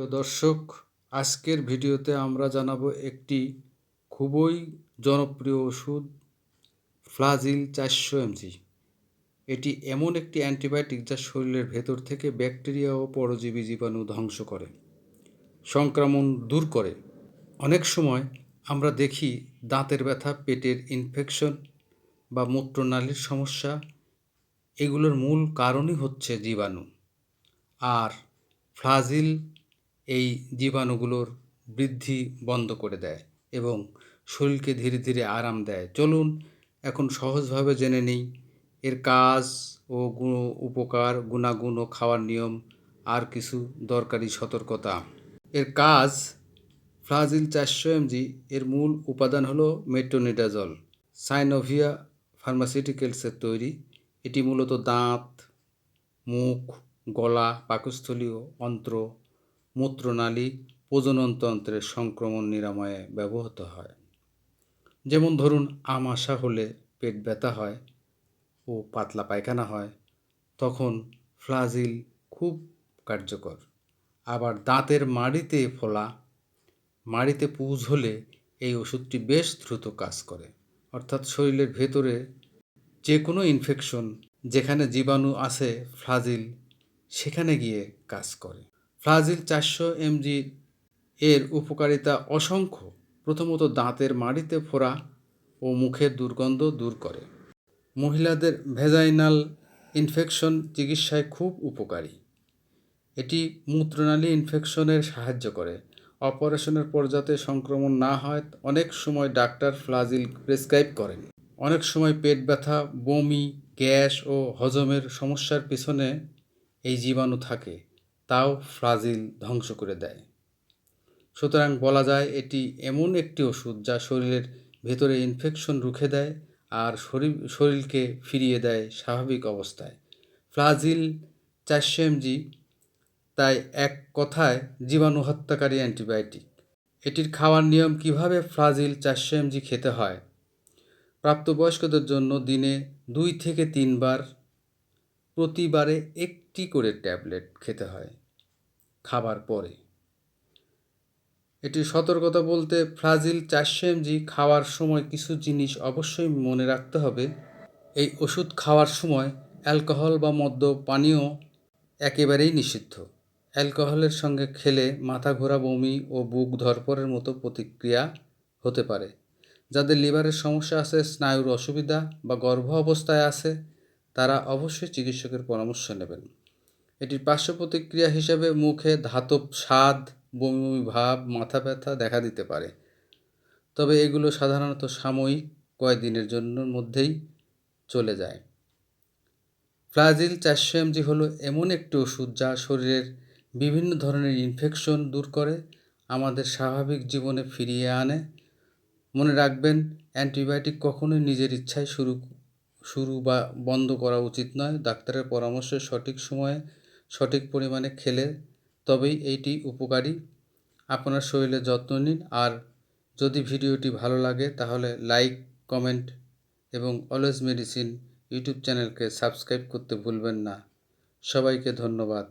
তো দর্শক, আজকের ভিডিওতে আমরা জানাব একটি খুবই জনপ্রিয় ওষুধ, ফ্লাজিল চারশো এমজি। এটি এমন একটি অ্যান্টিবায়োটিক যা শরীরের ভেতর থেকে ব্যাকটেরিয়া ও পরজীবী জীবাণু ধ্বংস করে, সংক্রমণ দূর করে। অনেক সময় আমরা দেখি দাঁতের ব্যথা, পেটের ইনফেকশন বা মূত্রনালীর সমস্যা, এগুলোর মূল কারণই হচ্ছে জীবাণু। আর ফ্লাজিল এই জীবাণুগুলোর বৃদ্ধি বন্ধ করে দেয় এবং শরীরকে ধীরে ধীরে আরাম দেয়। চলুন এখন সহজভাবে জেনে নিই এর কাজ ও উপকার, গুণাগুণ ও খাওয়ার নিয়ম, আর কিছু দরকারি সতর্কতা। এর কাজ, ফ্লাজিল চারশো এমজি, এর মূল উপাদান হলো মেট্রোনিডাজল, সাইনোভিয়া ফার্মাসিউটিক্যালসের তৈরি। এটি মূলত দাঁত, মুখ, গলা পাকস্থলীয় অন্ত্র মূত্রনালী প্রজননতন্ত্রের সংক্রমণ নিরাময়ে ব্যবহৃত হয়। যেমন ধরুন, আম আমাশা হলে পেট ব্যথা হয় ও পাতলা পায়খানা হয়, তখন ফ্লাজিল খুব কার্যকর। আবার দাঁতের মাড়িতে ফোলা, মাড়িতে পুজ হলে এই ওষুধটি বেশ দ্রুত কাজ করে। অর্থাৎ শরীরের ভেতরে যে কোনো ইনফেকশন যেখানে জীবাণু আছে, ফ্লাজিল, সেখানে গিয়ে কাজ করে। ফ্লাজিল চারশো এমজি এর উপকারিতা অসংখ্য। প্রথমত দাঁতের মাড়িতে ফোড়া ও মুখের দুর্গন্ধ দূর করে। মহিলাদের ভেজাইনাল ইনফেকশন চিকিৎসায় খুব উপকারী। এটি মূত্রনালী ইনফেকশনের সাহায্য করে। অপারেশনের পর যাতে সংক্রমণ না হয়, অনেক সময় ডাক্তার ফ্লাজিল প্রেসক্রাইব করেন। অনেক সময় পেট ব্যথা, বমি, গ্যাস ও হজমের সমস্যার পিছনে এই জীবাণু থাকে। তাও ফ্রাজিল ধ্বংস করে দেয়। সুতরাং বলা যায় এটি এমন একটি ওষুধ যা শরীরের ভেতরে ইনফেকশন রুখে দেয় আর শরীর, শরীরকে ফিরিয়ে দেয় স্বাভাবিক অবস্থায়। ফ্লাজিল চারশো এমজি তাই এক কথায় জীবাণু হত্যাকারী অ্যান্টিবায়োটিক। এটির খাওয়ার নিয়ম কীভাবে ফ্লাজিল চারশো এমজি খেতে হয়? প্রাপ্তবয়স্কদের জন্য দিনে দুই থেকে তিনবার প্রতিবারে একটি করে ট্যাবলেট খেতে হয়। খাবার পরে। এটি সতর্কতা বলতে ফ্লাজিল চারশো খাওয়ার সময় কিছু জিনিস অবশ্যই মনে রাখতে হবে। এই ওষুধ খাওয়ার সময় অ্যালকোহল বা মদ্য, পানীয় একেবারেই নিষিদ্ধ। অ্যালকোহলের সঙ্গে খেলে মাথা ঘোরা বমি ও বুক ধরপড়ের মতো প্রতিক্রিয়া হতে পারে, যাদের লিভারের সমস্যা আছে, স্নায়ুর অসুবিধা বা গর্ভ অবস্থায় আছে, তারা অবশ্যই চিকিৎসকের পরামর্শ নেবেন। এটির পার্শ্ব প্রতিক্রিয়া হিসেবে মুখে ধাতব স্বাদ, বমি বমি ভাব, মাথা ব্যথা দেখা দিতে পারে। তবে এগুলো সাধারণত সাময়িক কয়েকদিনের জন্য মধ্যেই চলে যায়। ফ্লাজিল চারশো এমজি হলো এমন একটি ওষুধ যা শরীরের বিভিন্ন ধরনের ইনফেকশন দূর করে, আমাদের স্বাভাবিক জীবনে ফিরিয়ে আনে। মনে রাখবেন, অ্যান্টিবায়োটিক কখনোই নিজের ইচ্ছায় শুরু শুরু বা বন্ধ করা উচিত নয়। ডাক্তারের পরামর্শে সঠিক সময়ে সঠিক পরিমাণে খেলে তবেই এইটি উপকারী। আপনার শরীরে যত্ন নিন আর যদি ভিডিওটি ভালো লাগে তাহলে লাইক, কমেন্ট এবং অলওয়েজ মেডিসিন ইউটিউব চ্যানেলকে সাবস্ক্রাইব করতে ভুলবেন না। সবাইকে ধন্যবাদ।